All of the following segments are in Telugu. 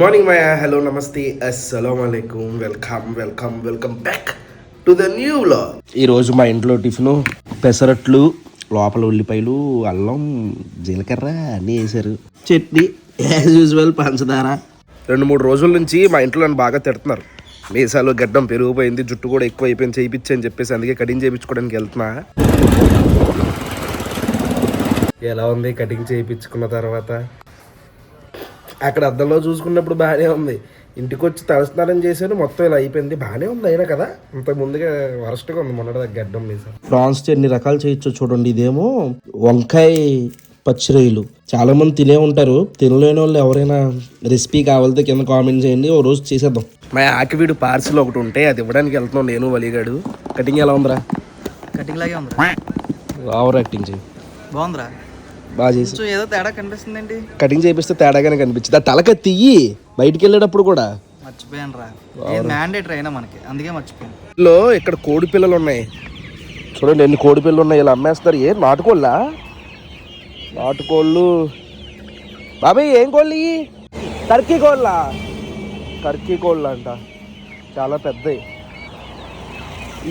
మార్నింగ్ మై హలో నమస్తే అస్సలం అలైకుం welcome welcome welcome back to the new vlog ఈరోజు మా ఇంట్లో టిఫిన్ పెసరట్లు లోపల ఉల్లిపాయలు అల్లం జీలకర్ర అన్నీ వేసారు చట్నీ యాజ్ యూజువల్ పంచదార. రెండు మూడు రోజుల నుంచి మా ఇంట్లో నన్ను బాగా తిడుతున్నారు. మీసాలు గడ్డం పెరిగిపోయింది జుట్టు కూడా ఎక్కువ అయిపోయింది చేయించి అని చెప్పేసి అందుకే కటింగ్ చేయించుకోవడానికి వెళ్తున్నా. ఎలా ఉంది కటింగ్ చేయించుకున్న తర్వాత? అక్కడ అద్దంలో చూసుకున్నప్పుడు బాగానే ఉంది. ఇంటికి వచ్చి తలస్నానం చేశాను మొత్తం ఇలా అయిపోయింది. బాగానే ఉంది అయినా కదా? ఇంత ముందుగా వరస్ట్గా ఉంది మొన్నటి గడ్డం మీద. ప్రాన్స్ ఎన్ని రకాలు చేయొచ్చు చూడండి ఇదేమో వంకాయ పచ్చిరొయ్యలు. చాలా మంది తినే ఉంటారు. తినలేని వాళ్ళు ఎవరైనా రెసిపీ కావాలితే కింద కామెంట్ చేయండి. ఓ రోజు చేసేద్దాం. మా ఆకివీడు పార్సిల్ ఒకటి ఉంటే అది ఇవ్వడానికి వెళ్తున్నాం నేను వలిగాడు. కటింగ్ ఎలా ఉందిరా? కటింగ్ లాగే ఉందిరా. ఓవర్ యాక్టింగ్ చేయి బాగుందిరా. బాగా చేసి. ఏదో తేడా కనిపిస్తుందండి. కటింగ్ చేపిస్తే తేడాగానే కనిపించింది. ఆ తలక తీయి బయటికి వెళ్ళేటప్పుడు కూడా. మర్చిపోయాను రా ఇది మ్యాండేటరీ అయినా మనకి. అందుకే మర్చిపోయాను. లో ఇక్కడ కోడి పిల్లలు ఉన్నాయి. చూడండి ఎన్ని కోడి పిల్లలు ఉన్నాయి. ఇలా అమ్మేస్తారు. ఏ నాటుకోళ్ళా? నాటుకోళ్ళు. బాబాయ్ ఏం కోళ్ళు? టర్కీ కోళ్ళ? టర్కీ కోళ్ళు అంట చాలా పెద్దవి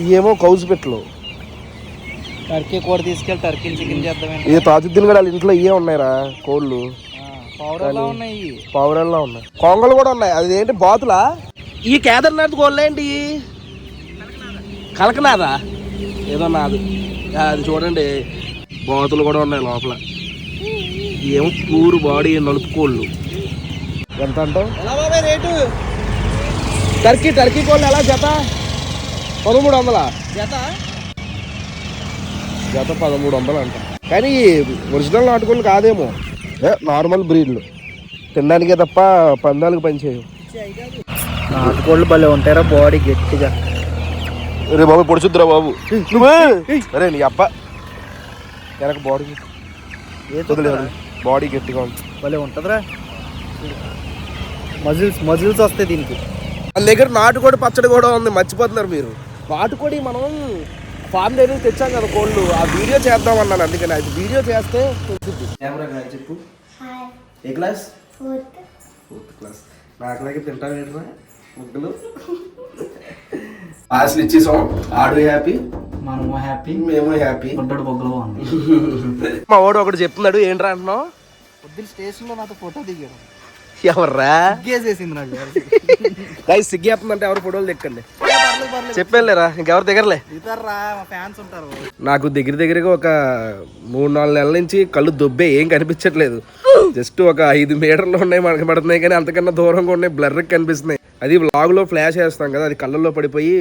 ఇవేమో కౌజు పెట్టలు. టర్కీ కూర తీసుకెళ్ళి టర్కీ చికెన్ చేద్దామేంటి? ఇది తాజుద్దీన్ కూడా వాళ్ళ ఇంట్లో ఇవే ఉన్నాయిరా కోళ్ళు. పౌడర్లా ఉన్నాయి. పావురాల్లో ఉన్నాయి. కొంగలు కూడా ఉన్నాయి. అది ఏంటి బాతులా? ఈ కేదార్నాథ్ గోళ్ళు ఏంటి? కలకనాదా ఏదో నాది. అది చూడండి. బాతులు కూడా ఉన్నాయి లోపల. ఏమో పూరు బాడీ నలుపుకోళ్ళు ఎంత అంటావు రేటు? టర్కీ టర్కీ కోళ్ళు ఎలా జత? పదమూడు వందల? జత? జత పదమూడు వందలు అంట. కానీ ఒరిజినల్ నాటుకోళ్ళు కాదేమో. ఏ, నార్మల్ బ్రీడ్లు. తినడానికే తప్ప పందాలకు పనిచేయవు నాటుకోళ్ళు భలే ఉంటారా బాడీ గట్టిగా. రే బాబు పొడుచుద్దురా బాబు. నువ్వే? అరే నీ అప్ప వెనక బాడీ వదిలేదు బాడీ గట్టిగా ఉంది. భలే ఉంటుందిరా. మజిల్స్ మజిల్స్ వస్తాయి దీనికి. వాళ్ళ దగ్గర నాటుకోడి పచ్చడి కూడా ఉంది. మర్చిపోతున్నారు మీరు. నాటుకోడి మనం ఫామ్ దగ్గర తెచ్చాం కదా కోళ్ళు. ఆ వీడియో చేద్దాం అన్నాను అందుకని. అది వీడియో చేస్తే కెమెరా చెప్పు. ఏ క్లాస్? ఫోర్త్. క్లాస్. నాకులాగే తింటాను ఏంట్రా? ముగ్గులు. పాస్లు ఇచ్చేసాం. ఆడు హ్యాపీ. మనము హ్యాపీ. మేము హ్యాపీ. గుడ్డడు బొగ్గులు మా వాడు ఒకటి చెప్తున్నాడు ఏంట్రా అంటున్నావు? పొద్దున్న స్టేషన్లో నాతో ఫోటో దిగాడు. ఎవర్రా? గేసేసింది నాకు. గైస్ సిగ్గేస్తుందంటే ఎవరు ఫోటోలు పర్లేదు చెప్పానులేరా ఇంకెవరు దగ్గరలే ఫ్యాన్స్ ఉంటారు. నాకు దగ్గర దగ్గరగా ఒక మూడు నాలుగు నెలల నుంచి కళ్ళు దొబ్బే ఏం కనిపించట్లేదు. జస్ట్ ఒక ఐదు మీటర్లు ఉన్నాయి మనకి పడుతున్నాయి కానీ అంతకన్నా దూరంగా ఉన్నాయి బ్లర్ కనిపిస్తున్నాయి. అది లో ఫ్లాష్ వేస్తాం కదా అది కళ్ళల్లో పడిపోయి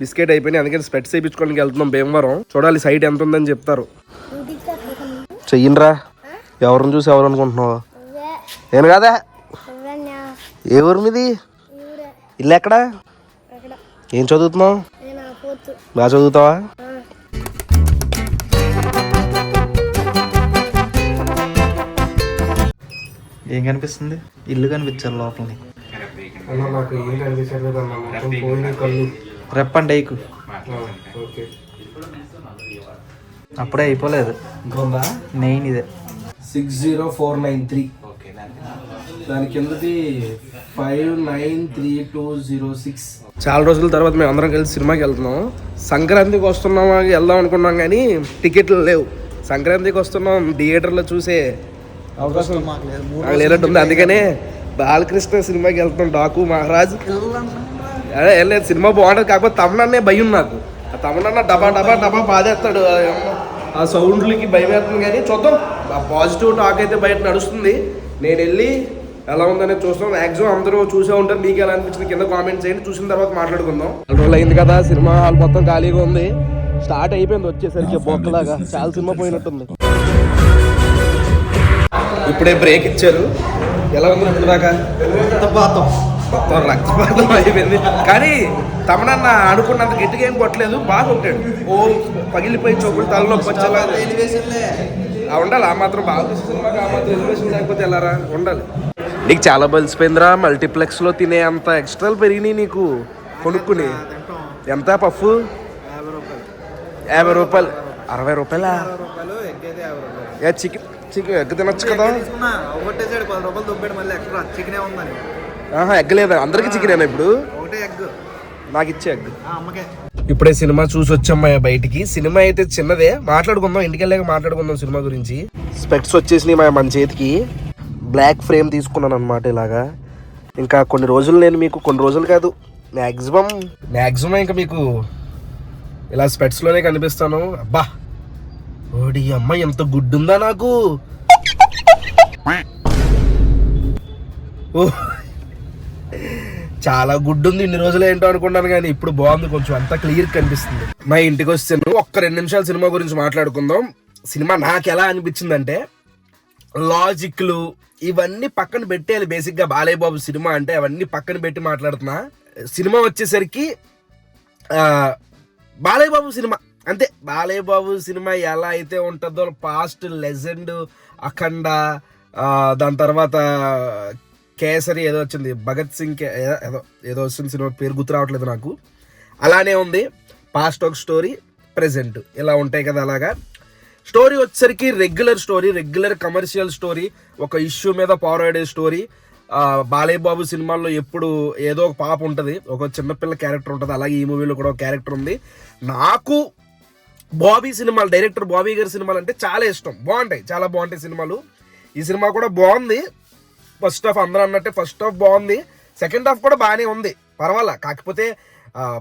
బిస్కెట్ అయిపోయి అందుకని స్పెట్స్ వేయించుకోవడానికి వెళ్తున్నాం భీమవరం. చూడాలి సైట్ ఎంత ఉందని చెప్తారు. చెయ్యనరా? ఎవరిని చూసి ఎవరు అనుకుంటున్నావు? నేను కదా? ఏ ఊరు మీది? ఇల్లు ఎక్కడా? ఏం చదువుతున్నావు? బాగా చదువుతావా? ఏం కనిపిస్తుంది? ఇల్లు కనిపించారు నాకు. ఏం అన్న కళ్ళు. రెప్పండి ఐకు. ఓకే. అప్పుడే అయిపోలేదు. ఇంకొందా మెయిన్ ఇదే. Six zero four nine three. దాని కిందది five nine three two zero six చాలా రోజుల తర్వాత మేము అందరం కలిసి సినిమాకి వెళ్తున్నాం. సంక్రాంతికి వస్తున్నాం వెళ్దాం అనుకున్నాం కానీ టికెట్లు లేవు. సంక్రాంతికి వస్తున్నాం థియేటర్లో చూసే అవకాశం నాకు లేనట్టుంది. అందుకనే బాలకృష్ణ సినిమాకి వెళ్తున్నాం డాకు మహారాజ్. అదే ఏం లేదు సినిమా బాగుంటుంది. కాకపోతే తమనన్నే భయం నాకు. ఆ తమనన్న డబా డబా డబా బాధేస్తాడు. ఆ సౌండ్లకి భయం వేస్తుంది కానీ చూద్దాం. ఆ పాజిటివ్ టాక్ అయితే బయట నడుస్తుంది. నేను వెళ్ళి ఎలా ఉందనేది చూస్తాం. మ్యాక్సిమం అందరూ చూసే ఉంటారు. మీకు ఎలా అనిపించింది కింద కామెంట్ చేయండి. చూసిన తర్వాత మాట్లాడుకుందాం. నాలుగు రోజులు అయింది కదా సినిమా హాల్ మొత్తం ఖాళీగా ఉంది. స్టార్ట్ అయిపోయింది వచ్చేసరికి బొక్కలాగా చాలా సినిమా పోయినట్టుంది. ఇప్పుడే బ్రేక్ ఇచ్చారు. ఎలా ఉంది ఇప్పుడు దాకా? మొత్తం రక్తపాతం అయిపోయింది. కానీ తమనన్న అనుకున్నంత గట్టిగా ఏం కొట్టలేదు. బాగా కొట్టాడు ఓ పగిలిపోయి చోపులు తలనొప్పి వచ్చేలా ఉండాలి. ఆ మాత్రం బాగా సినిమాకి ఆ మాత్రం ఎలివేషన్ లేకపోతే ఎలారా? ఉండాలి. నీకు చాలా బలిసిపోయిందిరా మల్టీప్లెక్స్లో తినే అంత ఎక్స్ట్రాలు పెరిగినాయి నీకు. కొనుక్కుని. ఎంత పఫ్? యాభై రూపాయలు. అరవై రూపాయలా? ఏ చికెన్ చికెన్ ఎగ్ తినొచ్చు కదా? తీసుకున్నా. ఒకటేసాడు పది రూపాయలు దొబ్బాడు మళ్ళీ ఎక్స్ట్రా. చికెనే ఉందని. ఆహా ఎగ్ లేదా? అందరికి చికెన్ ఇప్పుడు? ఒకటే ఎగ్. నాకు ఇచ్చే ఇప్పుడే సినిమా చూసి వచ్చామ్మా బయటికి. సినిమా అయితే చిన్నదే. మాట్లాడుకుందాం. ఇంటికి వెళ్ళాక మాట్లాడుకుందాం సినిమా గురించి. స్పెక్స్ వచ్చేసినాయి మా మన చేతికి. బ్లాక్ ఫ్రేమ్ తీసుకున్నాను అనమాట ఇలాగా. ఇంకా కొన్ని రోజులు నేను మీకు కొన్ని రోజులు కాదు. మ్యాక్సిమం మ్యాక్సిమం ఇంకా మీకు ఇలా స్పెట్స్లోనే కనిపిస్తాను. అబ్బా! ఓడి అమ్మ ఎంత గుడ్డుందా నాకు? ఓ! చాలా గుడ్ ఉంది ఇన్ని రోజులు ఏంటో అనుకున్నాను కానీ ఇప్పుడు బాగుంది కొంచెం అంతా క్లియర్ కనిపిస్తుంది. మా ఇంటికి వస్తాను ఒక్క రెండు నిమిషాలు సినిమా గురించి మాట్లాడుకుందాం. సినిమా నాకు ఎలా అనిపించిందంటే లాజిక్లు ఇవన్నీ పక్కన పెట్టేయాలి బేసిక్గా బాలయ్యబాబు సినిమా అంటే అవన్నీ పక్కన పెట్టి మాట్లాడుతున్నా. సినిమా వచ్చేసరికి బాలయ్యబాబు సినిమా. అంతే బాలయ్యబాబు సినిమా ఎలా అయితే ఉంటుందో పాస్ట్ లెజెండ్ అఖండ దాని తర్వాత కేసరి ఏదో వచ్చింది. భగత్ సింగ్ ఏదో ఏదో వచ్చింది సినిమా పేరు గుర్తు రావట్లేదు నాకు. అలానే ఉంది. పాస్ట్ ఒక స్టోరీ ప్రెసెంట్ ఇలా ఉంటాయి కదా అలాగా. స్టోరీ వచ్చేసరికి regular story regular commercial story ఒక ఇష్యూ మీద పోరాడే స్టోరీ బాలయ్యబాబు బాలయ్య బాబు సినిమాల్లో ఎప్పుడు ఏదో ఒక పాప ఉంటుంది. ఒక చిన్నపిల్ల క్యారెక్టర్ ఉంటుంది. అలాగే ఈ మూవీలో కూడా ఒక క్యారెక్టర్ ఉంది. నాకు బాబీ సినిమాలు డైరెక్టర్ బాబీ గారి సినిమాలు అంటే చాలా ఇష్టం. బాగుంటాయి. చాలా బాగుంటాయి సినిమాలు. ఈ సినిమా కూడా బాగుంది. ఫస్ట్ హాఫ్ అందరూ అన్నట్టే ఫస్ట్ హాఫ్ బాగుంది. సెకండ్ హాఫ్ కూడా బాగానే ఉంది. పర్వాలా? కాకపోతే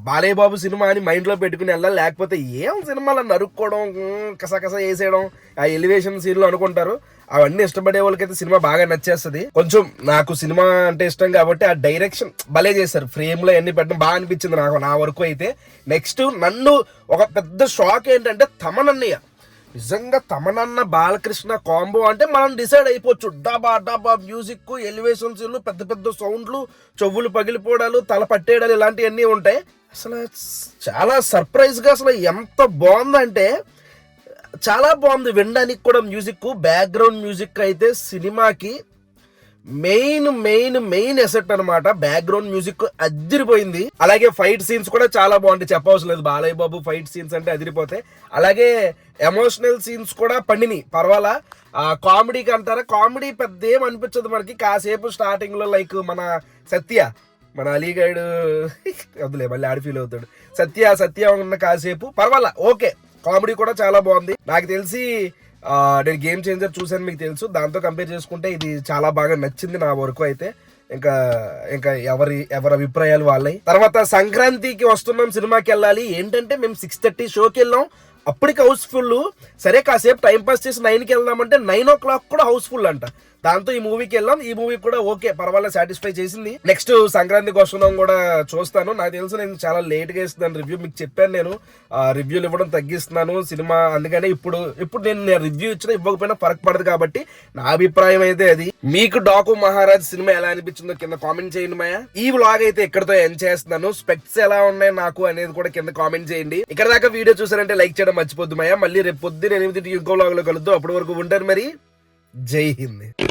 బాలయ్య బాబు సినిమా అని మైండ్లో పెట్టుకుని వెళ్ళాలి. లేకపోతే ఏం సినిమాలు నరుక్కోవడం కసకస వేసేయడం ఆ ఎలివేషన్ సీన్లు అనుకుంటారు. అవన్నీ ఇష్టపడే వాళ్ళకైతే సినిమా బాగా నచ్చేస్తుంది. కొంచెం నాకు సినిమా అంటే ఇష్టం కాబట్టి ఆ డైరెక్షన్ భలే చేశారు. ఫ్రేమ్లో అన్ని పెట్టడం బాగా అనిపించింది నాకు నా వరకు అయితే. నెక్స్ట్ నన్ను ఒక పెద్ద షాక్ ఏంటంటే తమనన్నయ్య నిజంగా తమనన్న బాలకృష్ణ కాంబో అంటే మనం డిసైడ్ అయిపోవచ్చు. డబా డబా మ్యూజిక్ ఎలివేషన్స్ పెద్ద పెద్ద సౌండ్లు చెవులు పగిలిపోవడాలు తల పట్టేయడాలు ఇలాంటివన్నీ ఉంటాయి. అసలు చాలా సర్ప్రైజ్గా అసలు ఎంత బాగుందంటే చాలా బాగుంది. వినడానికి కూడా మ్యూజిక్ బ్యాక్గ్రౌండ్ మ్యూజిక్ అయితే సినిమాకి మెయిన్ మెయిన్ మెయిన్ ఎసెట్ అనమాట బ్యాక్గ్రౌండ్ మ్యూజిక్ అదిరిపోయింది. అలాగే ఫైట్ సీన్స్ కూడా చాలా బాగుంటాయి. చెప్పవసరం లేదు. బాలయ్య బాబు ఫైట్ సీన్స్ అంటే అదిరిపోతాయి. అలాగే ఎమోషనల్ సీన్స్ కూడా పండినాయి. పర్వాలా? ఆ కామెడీకి అంటారా? కామెడీ పెద్ద ఏం అనిపించదు మనకి. కాసేపు స్టార్టింగ్లో లైక్ మన సత్య మన అలీగైడ్. వద్దులే మళ్ళీ ఆడి ఫీల్ అవుతాడు. సత్య సత్య ఉన్న కాసేపు. పర్వాలా? ఓకే కామెడీ కూడా చాలా బాగుంది. నాకు తెలిసి నేను గేమ్ చేంజర్ చూసాను మీకు తెలుసు. దాంతో కంపేర్ చేసుకుంటే ఇది చాలా బాగా నచ్చింది నా వరకు అయితే. ఇంకా ఇంకా ఎవరి ఎవరి అభిప్రాయాలు వాళ్ళయి తర్వాత సంక్రాంతికి వస్తున్నాం సినిమాకి వెళ్ళాలి. ఏంటంటే మేము సిక్స్ థర్టీ షోకి వెళ్ళాం. అప్పటికి హౌస్ఫుల్ సరే కాసేపు టైం పాస్ చేసి నైన్కి వెళ్దామంటే నైన్ ఓ క్లాక్ కూడా హౌస్ఫుల్ అంట. దాంతో ఈ మూవీకి వెళ్ళాం ఈ మూవీ కూడా ఓకే పర్వాలేదు సాటిస్ఫై చేసింది. నెక్స్ట్ సంక్రాంతి కోసం కూడా చూస్తాను. నాకు తెలుసు నేను చాలా లేట్గా ఇస్తున్నాను రివ్యూ మీకు చెప్పాను నేను. రివ్యూలు ఇవ్వడం తగ్గిస్తున్నాను సినిమా అందుకనే ఇప్పుడు ఇప్పుడు నేను రివ్యూ ఇచ్చినా ఇవ్వకపోయినా ఫరక్ పడదు కాబట్టి నా అభిప్రాయం అయితే అది. మీకు డాకు మహారాజ్ సినిమా ఎలా అనిపించిందో కింద కామెంట్ చేయండి మాయా. ఈ వ్లాగ్ అయితే ఇక్కడతో ఎండ్ చేస్తున్నాను. స్పెక్ట్స్ ఎలా ఉన్నాయి నాకు అనేది కూడా కింద కామెంట్ చేయండి. ఇక్కడ దాకా వీడియో చూసారంటే లైక్ చేయడం మర్చిపోద్దు మాయా. మళ్ళీ రేపు పొద్దున ఎనిమిది ఇంకో వ్లాగ్లో కలుద్దాం. అప్పటి వరకు ఉంటారు మరి. జై హింద్.